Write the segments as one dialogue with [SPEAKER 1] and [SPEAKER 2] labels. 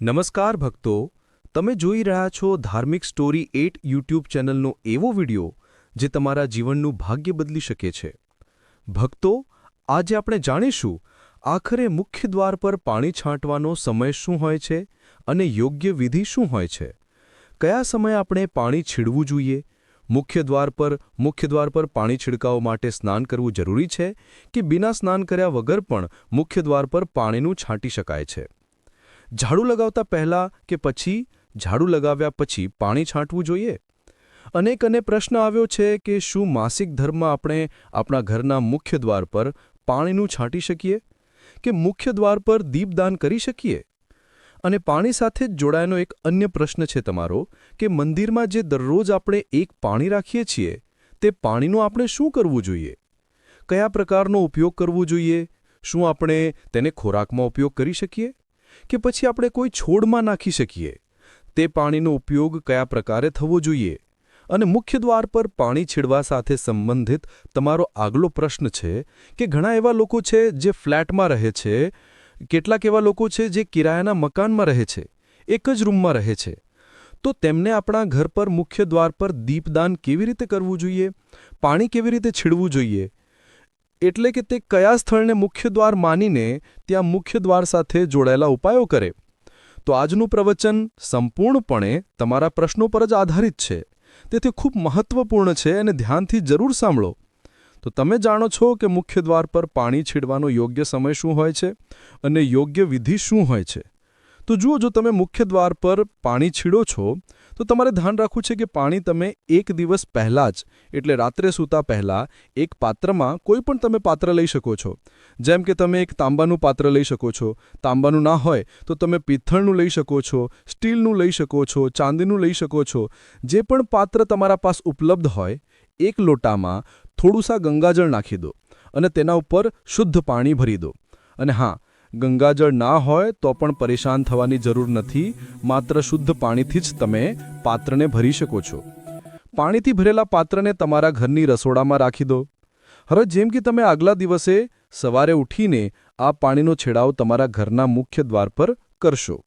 [SPEAKER 1] નમસ્કાર ભક્તો, તમે જોઈ રહ્યા છો ધાર્મિક સ્ટોરી એટ યુટ્યુબ ચેનલનો એવો વિડિયો જે તમારા જીવનનું ભાગ્ય બદલી શકે છે. ભક્તો, આજે આપણે જાણીશું આખરે મુખ્ય દ્વાર પર પાણી છાંટવાનો સમય શું હોય છે અને યોગ્ય વિધિ શું હોય છે. કયા સમયે આપણે પાણી છીડવું જોઈએ? મુખ્ય દ્વાર પર, મુખ્ય દ્વાર પર પાણી છિડકાવ માટે સ્નાન કરવું જરૂરી છે કે બિના સ્નાન કર્યા વગર પણ મુખ્ય દ્વાર પર પાણીનું છાંટી શકાય છે? ઝાડુ લગાવતા પહેલાં કે પછી ઝાડુ લગાવ્યા પછી પાણી છાંટવું જોઈએ? અનેક અને પ્રશ્ન આવ્યો છે કે શું માસિક ધર્મમાં આપણે આપણા ઘરના મુખ્ય દ્વાર પર પાણીનું છાંટી શકીએ? કે મુખ્ય દ્વાર પર દીપદાન કરી શકીએ? અને પાણી સાથે જ જોડાયેલો એક અન્ય પ્રશ્ન છે તમારો કે મંદિરમાં જે દરરોજ આપણે એક પાણી રાખીએ છીએ, તે પાણીનું આપણે શું કરવું જોઈએ? કયા પ્રકારનો ઉપયોગ કરવો જોઈએ? શું આપણે તેને ખોરાકમાં ઉપયોગ કરી શકીએ? કે પછી આપણે કોઈ છોડમાં નાખી શકીએ? તે પાણીનો ઉપયોગ કયા પ્રકારે થવો જોઈએ? અને મુખ્ય દ્વાર પર પાણી છીડવા સાથે સંબંધિત તમારો આગલો પ્રશ્ન છે કે ઘણા એવા લોકો છે જે ફ્લેટમાં રહે છે, કેટલાક એવા લોકો છે જે કિરાયાના મકાનમાં રહે છે, એક જ રૂમમાં રહે છે. તો તેમને આપણા ઘર પર મુખ્ય દ્વાર પર દીપદાન કેવી રીતે કરવું જોઈએ? પાણી કેવી રીતે છીડવું જોઈએ? એટલે કે તે કયા સ્થળને મુખ્ય દ્વાર માનીને ત્યાં મુખ્ય દ્વાર સાથે જોડાયેલા ઉપાયો કરે? તો આજનું પ્રવચન સંપૂર્ણપણે તમારા પ્રશ્નો પર જ આધારિત છે. તેથી ખૂબ મહત્વપૂર્ણ છે અને ધ્યાનથી જરૂર સાંભળો. તો તમે જાણો છો કે મુખ્ય દ્વાર પર પાણી છીડવાનો યોગ્ય સમય શું હોય છે અને યોગ્ય વિધિ શું હોય છે? તો જુઓ જો તમે મુખ્ય દ્વાર પર પાણી છીડો છો તો તમારે ધ્યાન રાખવું છે કે પાણી તમે એક દિવસ પહેલાં જ, એટલે રાત્રે સૂતા પહેલાં, એક પાત્રમાં કોઈ પણ તમે પાત્ર લઈ શકો છો. જેમ કે તમે એક તાંબાનું પાત્ર લઈ શકો છો. તાંબાનું ના હોય, તો તમે પિત્તળનું લઈ શકો છો, સ્ટીલનું લઈ શકો છો, ચાંદીનું લઈ શકો છો. જે પણ પાત્ર તમારા પાસ ઉપલબ્ધ હોય, એક લોટામાં થોડુંસા ગંગાજળ નાખી દો અને તેના ઉપર શુદ્ધ પાણી ભરી દો. અને હા ગંગાજળ ના હોય તો પણ પરેશાન થવાની જરૂર નથી, માત્ર શુદ્ધ પાણીથી જ તમે પાત્રને ભરી શકો છો. પાણીથી ભરેલા પાત્રને તમારા ઘરની રસોડામાં રાખી દો. હવે જેમ કે તમે આગલા દિવસે સવારે ઉઠીને આ પાણીનો છેડાવ તમારા ઘરના મુખ્ય દ્વાર પર કરશો.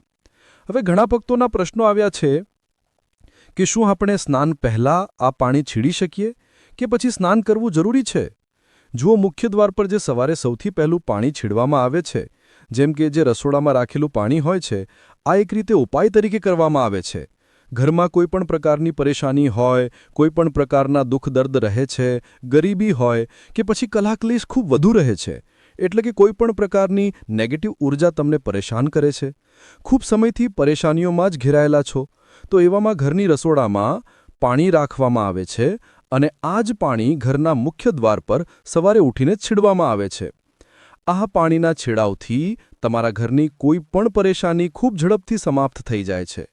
[SPEAKER 1] હવે ઘણા ભક્તોના પ્રશ્નો આવ્યા છે કે શું આપણે સ્નાન પહેલાં આ પાણી છીડી શકીએ કે પછી સ્નાન કરવું જરૂરી છે? જુઓ મુખ્ય દ્વાર પર જે સવારે સૌથી પહેલું પાણી છીડવામાં આવે છે જેમ કે જે રસોડામાં રાખેલું પાણી હોય છે, આ એક રીતે ઉપાય તરીકે કરવામાં આવે છે. ઘરમાં કોઈ પણ પ્રકારની પરેશાની હોય, કોઈ પણ પ્રકારના દુઃખ દર્દ રહે છે, ગરીબી હોય કે પછી કલાકલેશ ખૂબ વધુ રહે છે, એટલે કે કોઈ પણ પ્રકારની નેગેટિવ ઊર્જા તમને પરેશાન કરે છે. ખૂબ સમયથી પરેશાનીઓમાં જ ઘેરાયેલા છો. તો એવામાં ઘરની રસોડામાં પાણી રાખવામાં આવે છે અને આ જ પાણી ઘરના મુખ્ય દ્વાર પર સવારે ઉઠીને છીડવામાં આવે છે. આ પાણીના છેડાવથી તમારા ઘરની કોઈ પણ પરેશાની ખૂબ ઝડપથી સમાપ્ત થઈ જાય છે.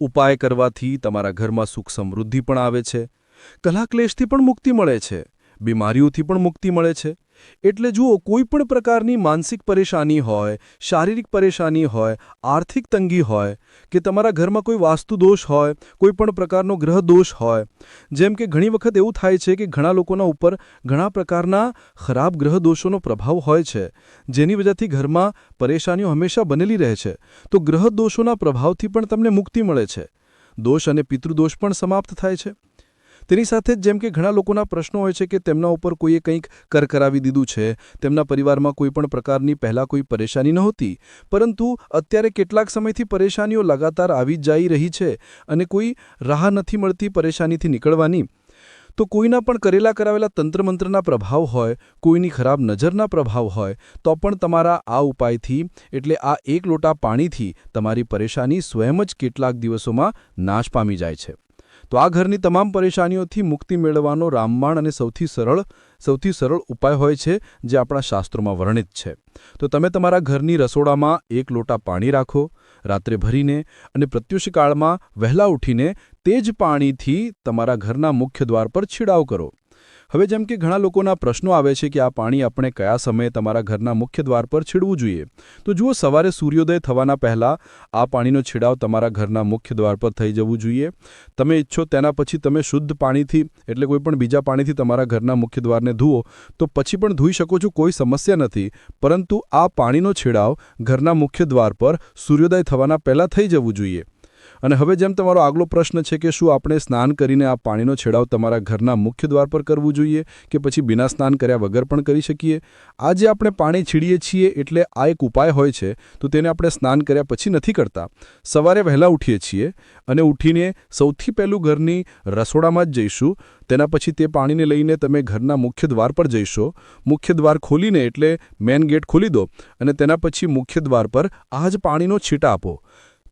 [SPEAKER 1] ઉપાય કરવાથી તમારા ઘરમાં સુખ સમૃદ્ધિ પણ આવે છે. કલાક્લેશથી પણ મુક્તિ મળે છે. બીમારીઓથી પણ મુક્તિ મળે છે. એટલે જુઓ કોઈ પણ પ્રકારની માનસિક પરેશાની હોય, શારીરિક પરેશાની હોય, આર્થિક તંગી હોય, કે તમારા ઘરમાં કોઈ વાસ્તુ દોષ હોય, કોઈ પણ પ્રકારનો ગ્રહ દોષ હોય, જેમ કે ઘણી વખત એવું થાય છે કે ઘણા લોકોના ઉપર ઘણા પ્રકારના ખરાબ ગ્રહ દોષોનો પ્રભાવ હોય છે, જેની વજહથી ઘરમાં પરેશાનીઓ હંમેશા બનેલી રહે છે. તો ગ્રહ દોષોના પ્રભાવથી પણ તમને મુક્તિ મળે છે. દોષ અને પિતૃદોષ પણ સમાપ્ત થાય છે. તેની સાથે જ જેમ કે ઘણા લોકોના પ્રશ્નો હોય છે કે તેમના ઉપર કોઈએ કંઈક કર કરાવી દીધું છે, તેમના પરિવારમાં કોઈ પણ પ્રકારની પહેલાં કોઈ પરેશાની નહોતી, પરંતુ અત્યારે કેટલાક સમયથી પરેશાનીઓ લગાતાર આવી જઈ રહી છે અને કોઈ રાહ નથી મળતી પરેશાનીથી નીકળવાની. તો કોઈના પણ કરેલા કરાવેલા તંત્રમંત્રના પ્રભાવ હોય, કોઈની ખરાબ નજરના પ્રભાવ હોય, તો પણ તમારા આ ઉપાયથી, એટલે આ એક લોટા પાણીથી તમારી પરેશાની સ્વયં જ કેટલાક દિવસોમાં નાશ પામી જાય છે. તો આ ઘરની તમામ પરેશાનીઓથી મુક્તિ મેળવવાનો રામબાણ અને સૌથી સરળ સૌથી સરળ ઉપાય હોય છે, જે આપણા શાસ્ત્રોમાં વર્ણિત છે. તો તમે તમારા ઘરની રસોડામાં એક લોટા પાણી રાખો, રાત્રે ભરીને અને પ્રત્યુષકાળમાં વહેલા ઉઠીને તે જ પાણીથી તમારા ઘરના મુખ્ય દ્વાર પર છીડાવ કરો. હવે જેમ કે ઘણા લોકોના પ્રશ્નો આવે છે કે આ પાણી આપણે કયા સમયે તમારા ઘરના મુખ્ય દ્વાર પર છીડવું જોઈએ. તો જુઓ, સવારે સૂર્યોદય થવાના પહેલાં આ પાણીનો છિડાવ તમારા ઘરના મુખ્ય દ્વાર પર થઈ જવું જોઈએ. તમે ઈચ્છો તેના પછી તમે શુદ્ધ પાણીથી, એટલે કોઈ પણ બીજા પાણીથી તમારા ઘરના મુખ્ય દ્વારને ધુઓ, તો પછી પણ ધોઈ શકો છો, કોઈ સમસ્યા નથી. પરંતુ આ પાણીનો છેડાવ ઘરના મુખ્ય દ્વાર પર સૂર્યોદય થવાના પહેલાં થઈ જવું જોઈએ. અને હવે જેમ તમારો આગલો પ્રશ્ન છે કે શું આપણે સ્નાન કરીને આ પાણીનો છેડાવ તમારા ઘરના મુખ્ય દ્વાર પર કરવું જોઈએ કે પછી બિના સ્નાન કર્યા વગર પણ કરી શકીએ? આ જે આપણે પાણી છીડીએ છીએ એટલે આ એક ઉપાય હોય છે, તો તેને આપણે સ્નાન કર્યા પછી નથી કરતા. સવારે વહેલા ઉઠીએ છીએ અને ઉઠીને સૌથી પહેલું ઘરની રસોડામાં જ જઈશું. તેના પછી તે પાણીને લઈને તમે ઘરના મુખ્ય દ્વાર પર જઈશો. મુખ્ય દ્વાર ખોલીને એટલે મેન ગેટ ખોલી દો અને તેના પછી મુખ્ય દ્વાર પર આ જ પાણીનો છીટા આપો.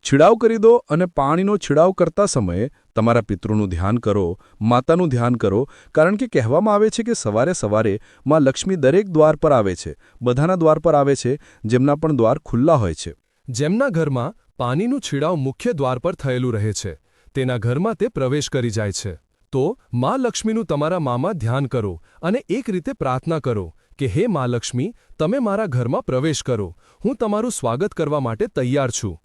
[SPEAKER 1] છિડાવ કરી દો અને પાણીનો છિડાવ કરતા સમયે તમારા પિતૃનું ધ્યાન કરો, માતાનું ધ્યાન કરો, કારણ કે કહેવામાં આવે છે કે સવારે સવારે માં લક્ષ્મી દરેક દ્વાર પર આવે છે, બધાના દ્વાર પર આવે છે, જેમના પણ દ્વાર ખુલ્લા હોય છે.
[SPEAKER 2] જેમના ઘરમાં પાણીનું છિડાવ મુખ્ય દ્વાર પર થયેલું રહે છે, તેના ઘરમાં તે પ્રવેશ કરી જાય છે. તો મા લક્ષ્મીનું તમારા મામાં ધ્યાન કરો અને એક રીતે પ્રાર્થના કરો કે, હે મા લક્ષ્મી, તમે મારા ઘરમાં પ્રવેશ કરો, હું તમારું સ્વાગત કરવા માટે તૈયાર છું.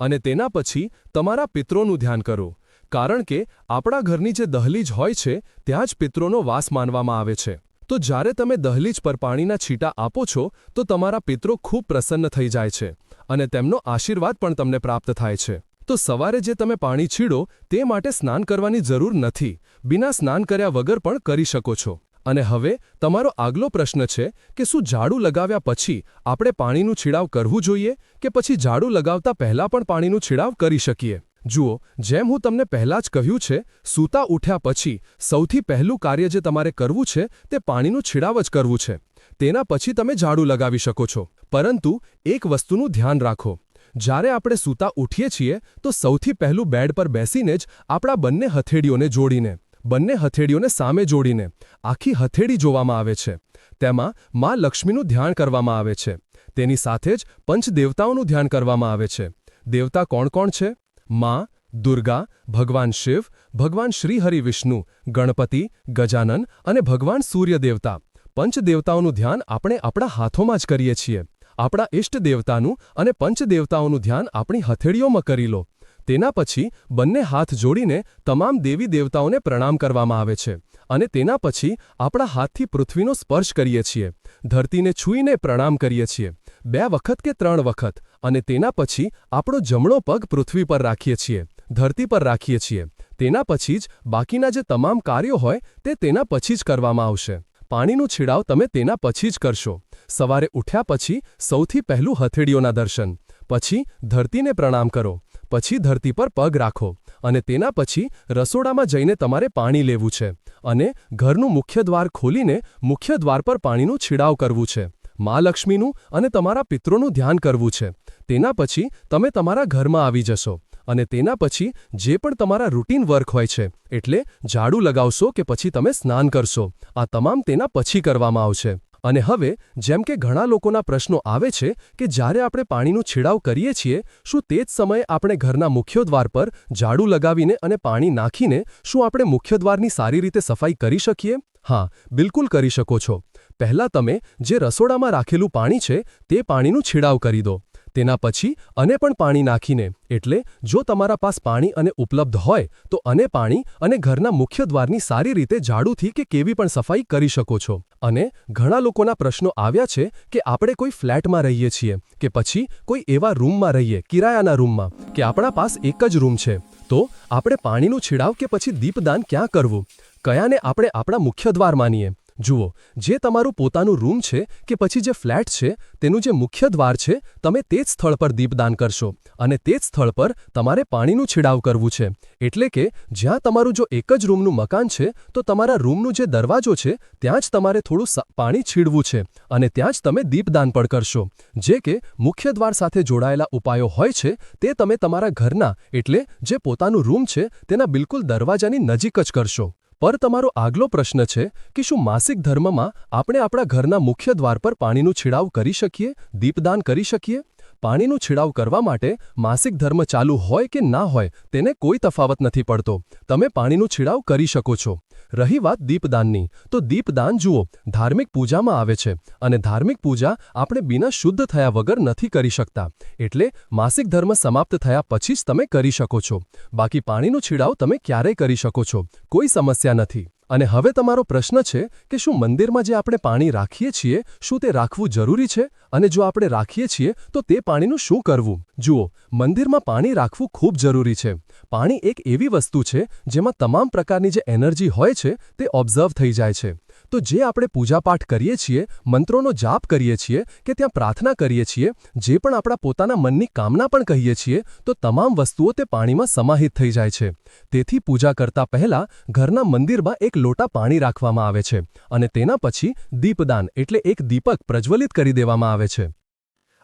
[SPEAKER 2] અને તેના પછી તમારા પિત્રોનું ધ્યાન કરો. કારણ કે આપણા ઘરની જે દહલીજ હોય છે, ત્યાં જ પિત્રોનો વાસ માનવામાં આવે છે. તો જ્યારે તમે દહલીજ પર પાણીના છીટા આપો છો, તો તમારા પિત્રો ખૂબ પ્રસન્ન થઈ જાય છે અને તેમનો આશીર્વાદ પણ તમને પ્રાપ્ત થાય છે. તો સવારે જે તમે પાણી છીડો, તે માટે સ્નાન કરવાની જરૂર નથી. બિના સ્નાન કર્યા વગર પણ કરી શકો છો. અને હવે તમારો આગલો પ્રશ્ન છે કે શું ઝાડુ લગાવ્યા પછી આપણે પાણીનું છીડાવ કરવું જોઈએ કે પછી ઝાડુ લગાવતા પહેલાં પણ પાણીનું છીડાવ કરી શકીએ? જુઓ, જેમ હું તમને પહેલાં જ કહ્યું છે, સૂતા ઉઠ્યા પછી સૌથી પહેલું કાર્ય જે તમારે કરવું છે તે પાણીનું છીડાવ જ કરવું છે. તેના પછી તમે ઝાડુ લગાવી શકો છો. પરંતુ એક વસ્તુનું ધ્યાન રાખો. જ્યારે આપણે સૂતા ઉઠીએ છીએ, તો સૌથી પહેલું બેડ પર બેસીને જ આપણા બંને હથેળીઓને જોડીને. બંને હથેળીઓને સામે જોડીને આખી હથેળી જોવામાં આવે છે. તેમાં મા લક્ષ્મીનું ધ્યાન કરવામાં આવે છે. તેની સાથે જ પંચદેવતાઓનું ધ્યાન કરવામાં આવે છે. દેવતા કોણ કોણ છે? મા, દુર્ગા, ભગવાન શિવ, ભગવાન શ્રીહરિ વિષ્ણુ, ગણપતિ, ગજાનન અને ભગવાન સૂર્યદેવતા. પંચદેવતાઓનું ધ્યાન આપણે આપણા હાથોમાં જ કરીએ છીએ. આપણા ઇષ્ટ દેવતાનું અને પંચદેવતાઓનું ધ્યાન આપણી હથેળીઓમાં કરી લો. તેના પછી બંને હાથ જોડીને તમામ દેવી દેવતાઓને પ્રણામ કરવામાં આવે છે અને તેના પછી આપણા હાથથી પૃથ્વીનો સ્પર્શ કરીએ છીએ, ધરતીને છૂઈને પ્રણામ કરીએ છીએ, બે વખત કે ત્રણ વખત, અને તેના પછી આપણો જમણો પગ પૃથ્વી પર રાખીએ છીએ, ધરતી પર રાખીએ છીએ. તેના પછી જ બાકીના જે તમામ કાર્યો હોય તે તેના પછી જ કરવામાં આવશે. પાણીનું છીડાવ તમે તેના પછી જ કરશો. સવારે ઉઠ્યા પછી સૌથી પહેલું હથેળીઓના દર્શન. પછી ધરતીને પ્રણામ કરો. પછી ધરતી પર પગ રાખો અને તેના પછી રસોડામાં જઈને તમારે પાણી લેવું છે અને ઘરનું મુખ્ય દ્વાર ખોલીને મુખ્ય દ્વાર પર પાણીનું છીડાવ કરવું છે. મા લક્ષ્મીનું અને તમારા પિત્રોનું ધ્યાન કરવું છે. તેના પછી તમે તમારા ઘરમાં આવી જશો અને તેના પછી જે પણ તમારા રૂટીન વર્ક હોય છે, એટલે ઝાડુ લગાવશો કે પછી તમે સ્નાન કરશો. આ તમામ તેના પછી કરવામાં આવશે. અને હવે, જેમ કે ઘણા લોકોના પ્રશ્નો આવે છે કે જ્યારે આપણે પાણીનું છીડાવ કરીએ છીએ, શું તે જ સમયે આપણે ઘરના મુખ્ય દ્વાર પર ઝાડુ લગાવીને અને પાણી નાખીને શું આપણે મુખ્ય દ્વારની સારી રીતે સફાઈ કરી શકીએ? હા, બિલકુલ કરી શકો છો. પહેલાં તમે જે રસોડામાં રાખેલું પાણી છે, તે પાણીનું છીડાવ કરી દો. તેના પછી અને પણ પાણી નાખીને, એટલે જો તમારા પાસ પાણી અને ઉપલબ્ધ હોય, તો અને પાણી અને ઘરના મુખ્ય દ્વારની સારી રીતે ઝાડુથી કે કેવી પણ સફાઈ કરી શકો છો. અને ઘણા લોકોના પ્રશ્નો આવ્યા છે કે આપણે કોઈ ફ્લેટમાં રહીએ છીએ, કે પછી કોઈ એવા રૂમમાં રહીએ, કિરાયાના રૂમમાં, કે આપણા પાસ એક જ રૂમ છે. તો આપણે પાણીનું છીડાવ કે પછી દીપદાન ક્યાં કરવું? કયાને આપણે આપણા મુખ્ય દ્વાર માનીએ? જુઓ, જે તમારું પોતાનું રૂમ છે કે પછી જે ફ્લેટ છે, તેનું જે મુખ્ય દ્વાર છે, તમે તે જ સ્થળ પર દીપદાન કરશો અને તે જ સ્થળ પર તમારે પાણીનું છીડાવ કરવું છે. એટલે કે, જ્યાં તમારું જો એક જ રૂમનું મકાન છે, તો તમારા રૂમનું જે દરવાજો છે, ત્યાં જ તમારે થોડું પાણી છીડવું છે અને ત્યાં જ તમે દીપદાન પણ કરશો. જે કે, મુખ્ય દ્વાર સાથે જોડાયેલા ઉપાયો હોય છે, તે તમે તમારા ઘરના, એટલે જે પોતાનું રૂમ છે, તેના બિલકુલ દરવાજાની નજીક જ કરશો. પર તમારો આગલો પ્રશ્ન છે કે શું માસિક ધર્મમાં આપણે આપણા ઘરના મુખ્ય દ્વાર પર પાણીનું છીડાવ કરી શકીએ, દીપદાન કરી શકીએ? પાણીનું છિડાવ કરવા માટે માસિક ધર્મ ચાલુ હોય કે ના હોય તેને કોઈ તફાવત નથી પડતો. તમે પાણીનું છિડાવ કરી શકો છો. રહી વાત દીપદાનની. તો દીપદાન જુઓ, ધાર્મિક પૂજામાં આવે છે અને ધાર્મિક પૂજા આપણે બિના શુદ્ધ થયા વગર નથી કરી શકતા. એટલે માસિક ધર્મ સમાપ્ત થયા પછી જ તમે કરી શકો છો. બાકી પાણીનું છિડાવ તમે ક્યારેય કરી શકો છો. કોઈ સમસ્યા નથી. અને હવે તમારો પ્રશ્ન છે કે શું મંદિરમાં જે આપણે પાણી રાખીએ છીએ, શું તે રાખવું જરૂરી છે? અને જો આપણે રાખીએ છીએ, તો તે પાણીનું શું કરવું? જુઓ, મંદિરમાં પાણી રાખવું ખૂબ જરૂરી છે. પાણી એક એવી વસ્તુ છે જેમાં તમામ પ્રકારની જે એનર્જી હોય છે, તે ઓબ્ઝર્વ થઈ જાય છે. તો જે આપણે પૂજાપાઠ કરીએ છીએ, મંત્રોનો જાપ કરીએ છીએ, કે ત્યાં પ્રાર્થના કરીએ છીએ, જે પણ આપણા પોતાના મનની કામના પણ કહીએ છીએ, તો તમામ વસ્તુઓ તે પાણીમાં સમાહિત થઈ જાય છે. તેથી પૂજા કરતા પહેલા ઘરના મંદિરમાં એક લોટા પાણી રાખવામાં આવે છે અને તેના પછી દીપદાન એટલે એક દીપક પ્રજ્વલિત કરી દેવામાં આવે છે.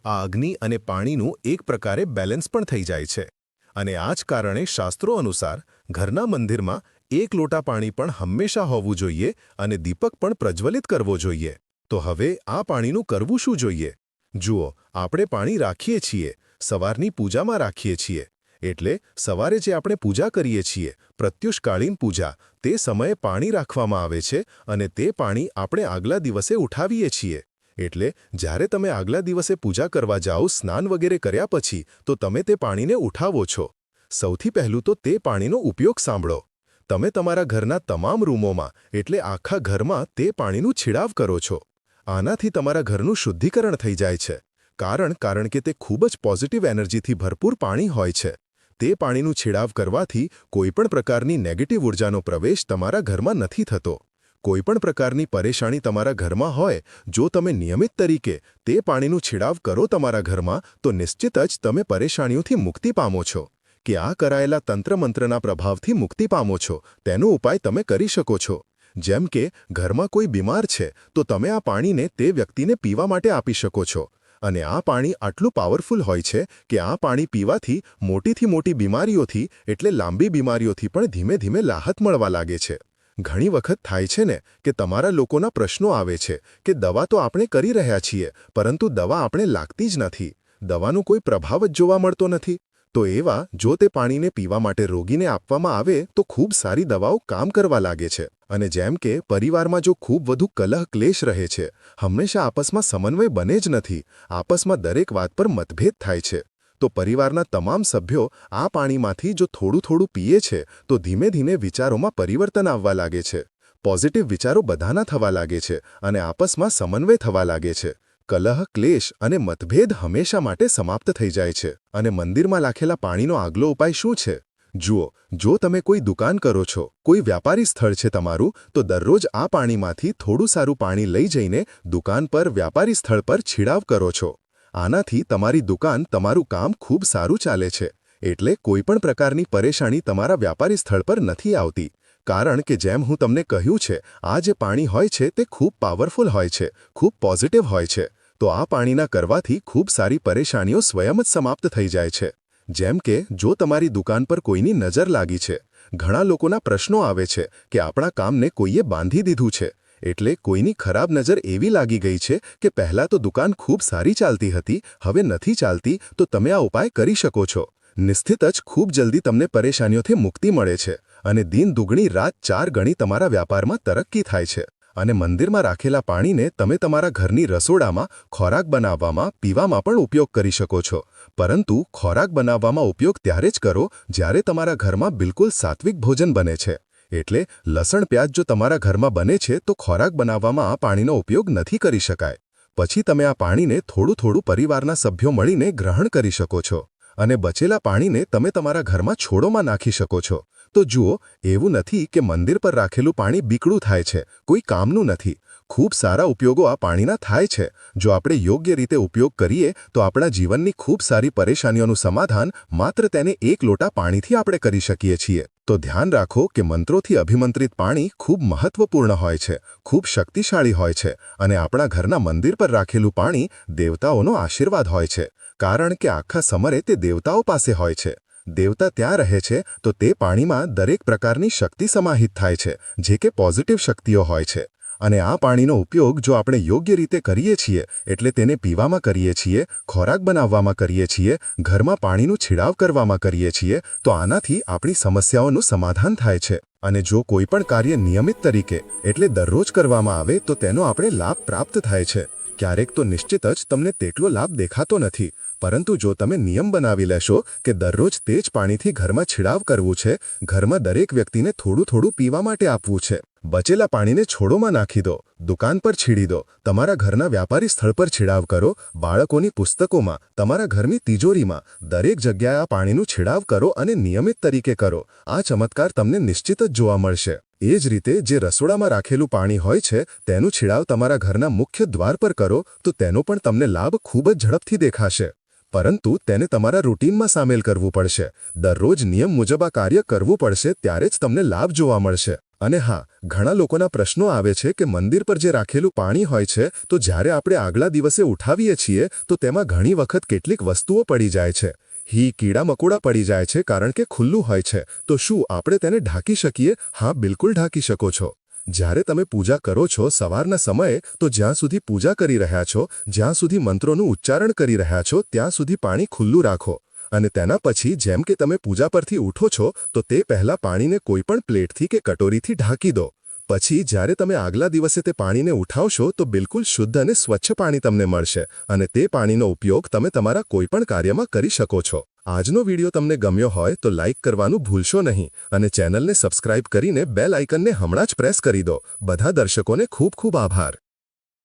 [SPEAKER 3] આ અગ્નિ અને પાણીનું એક પ્રકારે બેલેન્સ પણ થઈ જાય છે. અને આ જ કારણે શાસ્ત્રો અનુસાર ઘરના મંદિરમાં એક લોટા પાણી પણ હંમેશા હોવું જોઈએ અને દીપક પણ પ્રજ્વલિત કરવો જોઈએ. તો હવે આ પાણીનું કરવું શું જોઈએ? જુઓ, આપણે પાણી રાખીએ છીએ, સવારની પૂજામાં રાખીએ છીએ. એટલે સવારે જે આપણે પૂજા કરીએ છીએ, પ્રત્યુષકાળીન પૂજા, તે સમયે પાણી રાખવામાં આવે છે અને તે પાણી આપણે આગલા દિવસે ઉઠાવીએ છીએ. એટલે જ્યારે તમે આગલા દિવસે પૂજા કરવા જાઓ, સ્નાન વગેરે કર્યા પછી, તો તમે તે પાણીને ઉઠાવો છો. સૌથી પહેલું તો તે પાણીનો ઉપયોગ સાંભળો. તમે તમારા ઘરના તમામ રૂમોમાં, એટલે આખા ઘરમાં તે પાણીનું છિડાવ કરો છો. આનાથી તમારા ઘરનું શુદ્ધિકરણ થઈ જાય છે. કારણ કારણ કે તે ખૂબ જ પોઝિટિવ એનર્જીથી ભરપૂર પાણી હોય છે. તે પાણીનું છિડાવ કરવાથી કોઈપણ પ્રકારની નેગેટિવ ઉર્જાનો પ્રવેશ તમારા ઘરમાં નથી થતો. કોઈપણ પ્રકારની પરેશાની તમારા ઘરમાં હોય, જો તમે નિયમિત તરીકે તે પાણીનું છિડાવ કરો તમારા ઘરમાં, તો નિશ્ચિત જ તમે પરેશાનીઓથી મુક્તિ પામો છો. કે આ કરાયેલા તંત્રમંત્રના પ્રભાવથી મુક્તિ પામો છો, તેનો ઉપાય તમે કરી શકો છો. જેમ કે, ઘરમાં કોઈ બીમાર છે, તો તમે આ પાણીને તે વ્યક્તિને પીવા માટે આપી શકો છો. અને આ પાણી આટલું પાવરફુલ હોય છે કે આ પાણી પીવાથી મોટીથી મોટી બીમારીઓથી, એટલે લાંબી બીમારીઓથી પણ ધીમે ધીમે રાહત મળવા લાગે છે. ઘણી વખત થાય છે ને, કે તમારા લોકોના પ્રશ્નો આવે છે, કે દવા તો આપણે કરી રહ્યા છીએ, પરંતુ દવા આપણે લાગતી જ નથી. દવાનો કોઈ પ્રભાવ જ જોવા મળતો નથી. તો એવા, જો તે પાણીને પીવા માટે રોગીને આપવામાં આવે, તો ખૂબ સારી દવાઓ કામ કરવા લાગે છે. અને જેમ કે, પરિવારમાં જો ખૂબ વધુ કલહ ક્લેશ રહે છે, હંમેશા આપસમાં સમન્વય બને જ નથી. આપસમાં દરેક વાત પર મતભેદ થાય છે. તો પરિવારના તમામ સભ્યો આ પાણીમાંથી જો થોડું થોડું પીએ છે, તો ધીમે ધીમે વિચારોમાં પરિવર્તન આવવા લાગે છે. પોઝિટિવ વિચારો બધાના થવા લાગે છે અને આપસમાં સમન્વય થવા લાગે છે. કલહ, ક્લેશ અને મતભેદ હંમેશા માટે સમાપ્ત થઈ જાય છે. અને મંદિરમાં લાખેલા પાણીનો આગલો ઉપાય શું છે? જુઓ, જો તમે કોઈ દુકાન કરો છો, કોઈ વ્યાપારી સ્થળ છે તમારું, તો દરરોજ આ પાણીમાંથી થોડું સારું પાણી લઈ જઈને દુકાન પર, વ્યાપારી સ્થળ પર છિડાવ કરો છો. આનાથી તમારી દુકાન, તમારું કામ ખૂબ સારું ચાલે છે. એટલે કોઈપણ પ્રકારની પરેશાની તમારા વ્યાપારી સ્થળ પર નથી આવતી. કારણ કે જેમ હું તમને કહ્યું છે, આ જે પાણી હોય છે તે ખૂબ પાવરફુલ હોય છે, ખૂબ પોઝિટિવ હોય છે. તો આ પાણીના કરવાથી ખૂબ સારી પરેશાનીઓ સ્વયં જ સમાપ્ત થઈ જાય છે. જેમ કે, જો તમારી દુકાન પર કોઈની નજર લાગી છે, ઘણા લોકોના પ્રશ્નો આવે છે કે આપણા કામને કોઈએ બાંધી દીધું છે, એટલે કોઈની ખરાબ નજર એવી લાગી ગઈ છે કે પહેલાં તો દુકાન ખૂબ સારી ચાલતી હતી, હવે નથી ચાલતી, તો તમે આ ઉપાય કરી શકો છો. નિશ્ચિત જ ખૂબ જલ્દી તમને પરેશાનીઓથી મુક્તિ મળે છે અને દિન દુગણી રાત ચાર ગણી તમારા વ્યાપારમાં તરક્કી થાય છે. અને મંદિરમાં રાખેલા પાણીને તમે તમારા ઘરની રસોડામાં, ખોરાક બનાવવામાં, પીવામાં પણ ઉપયોગ કરી શકો છો. પરંતુ ખોરાક બનાવવામાં ઉપયોગ ત્યારે જ કરો જ્યારે તમારા ઘરમાં બિલકુલ સાત્વિક ભોજન બને છે. એટલે લસણ પ્યાજ જો તમારા ઘરમાં બને છે તો ખોરાક બનાવવામાં આ પાણીનો ઉપયોગ નથી કરી શકાય. પછી તમે આ પાણીને થોડું થોડું પરિવારના સભ્યો મળીને ગ્રહણ કરી શકો છો. અને બચેલા પાણીને તમે તમારા ઘરમાં છોડોમાં નાખી શકો છો. તો જુઓ, એવું નથી કે મંદિર પર રાખેલું પાણી બીકડું થાય છે. કોઈ કામનું નથી. ખૂબ સારા ઉપયોગો આ પાણીના થાય છે. જો આપણે યોગ્ય રીતે ઉપયોગ કરીએ, તો આપણા જીવનની ખૂબ સારી પરેશાનીઓનું સમાધાન માત્ર તેને એક લોટા પાણીથી આપણે કરી શકીએ છીએ. તો ધ્યાન રાખો કે મંત્રોથી અભિમંત્રિત પાણી ખૂબ મહત્વપૂર્ણ હોય છે, ખૂબ શક્તિશાળી હોય છે અને આપણા ઘરના મંદિર પર રાખેલું પાણી દેવતાઓનો આશીર્વાદ હોય છે. કારણ કે આખા સમરે તે દેવતાઓ પાસે હોય છે. દેવતા ત્યાં રહે છે, તો તે પાણીમાં દરેક પ્રકારની શક્તિ સમાહિત થાય છે, જે કે પોઝિટિવ શક્તિઓ હોય છે. અને આ પાણીનો ઉપયોગ જો આપણે યોગ્ય રીતે કરીએ છીએ, એટલે તેને પીવામાં કરીએ છીએ, ખોરાક બનાવવામાં કરીએ છીએ, ઘરમાં પાણીનું છિડાવ કરવામાં કરીએ છીએ, તો આનાથી આપણી સમસ્યાઓનું સમાધાન થાય છે. અને જો કોઈ પણ કાર્ય નિયમિત તરીકે, એટલે દરરોજ કરવામાં આવે, તો તેનો આપણે લાભ પ્રાપ્ત થાય છે. ક્યારેક તો નિશ્ચિત જ તમને તેટલો લાભ દેખાતો નથી. પરંતુ જો તમે નિયમ બનાવી લેશો કે દરરોજ તે જ પાણીથી ઘરમાં છિડાવ કરવું છે, ઘરમાં દરેક વ્યક્તિને થોડું થોડું પીવા માટે આપવું છે. બચેલા પાણીને છોડોમાં નાખી દો, દુકાન પર છીડી દો, તમારા ઘરના વ્યાપારી સ્થળ પર છિડાવ કરો, બાળકોની પુસ્તકોમાં, તમારા ઘરની તિજોરીમાં, દરેક જગ્યાએ આ પાણીનું છિડાવ કરો અને નિયમિત તરીકે કરો. આ ચમત્કાર તમને નિશ્ચિત જ જોવા મળશે. એ જ રીતે જે રસોડામાં રાખેલું પાણી હોય છે, તેનું છિડાવ તમારા ઘરના મુખ્ય દ્વાર પર કરો, તો તેનો પણ તમને લાભ ખૂબ જ ઝડપથી દેખાશે. પરંતુ તેને તમારા રૂટીનમાં સામેલ કરવું પડશે. દરરોજ નિયમ મુજબ આ કાર્ય કરવું પડશે ત્યારે જ તમને લાભ જોવા મળશે. અને હા, ઘણા લોકોના પ્રશ્નો આવે છે કે મંદિર પર જે રાખેલું પાણી હોય છે, તો જ્યારે આપણે આગલા દિવસે ઉઠાવીએ છીએ, તો તેમાં ઘણી વખત કેટલીક વસ્તુઓ પડી જાય છે. હી, કીડા મકોડા પડી જાય છે કારણ કે ખુલ્લું હોય છે. તો શું આપણે તેને ઢાંકી શકીએ? હા, બિલકુલ ઢાંકી શકો છો. જ્યારે તમે પૂજા કરો છો સવારના સમયે, તો જ્યાં સુધી પૂજા કરી રહ્યા છો, જ્યાં સુધી મંત્રોનું ઉચ્ચારણ કરી રહ્યા છો, ત્યાં સુધી પાણી ખુલ્લું રાખો. અને તેના પછી, જેમ કે તમે પૂજા પરથી ઉઠો છો, તો તે પહેલાં પાણીને કોઈપણ પ્લેટથી કે કટોરીથી ઢાંકી દો. પછી, જ્યારે તમે આગલા દિવસે તે પાણીને ઉઠાવશો, તો બિલકુલ શુદ્ધ અને સ્વચ્છ પાણી તમને મળશે. અને તે પાણીનો ઉપયોગ તમે તમારા કોઈપણ કાર્યમાં કરી શકો છો. આજનો વીડિયો તમને ગમ્યો હોય તો લાઇક કરવાનું ભૂલશો નહીં અને ચેનલને સબસ્ક્રાઇબ કરીને બેલ આઇકનને હમણાં જ પ્રેસ કરી દો. બધા દર્શકોને ખૂબ ખૂબ આભાર.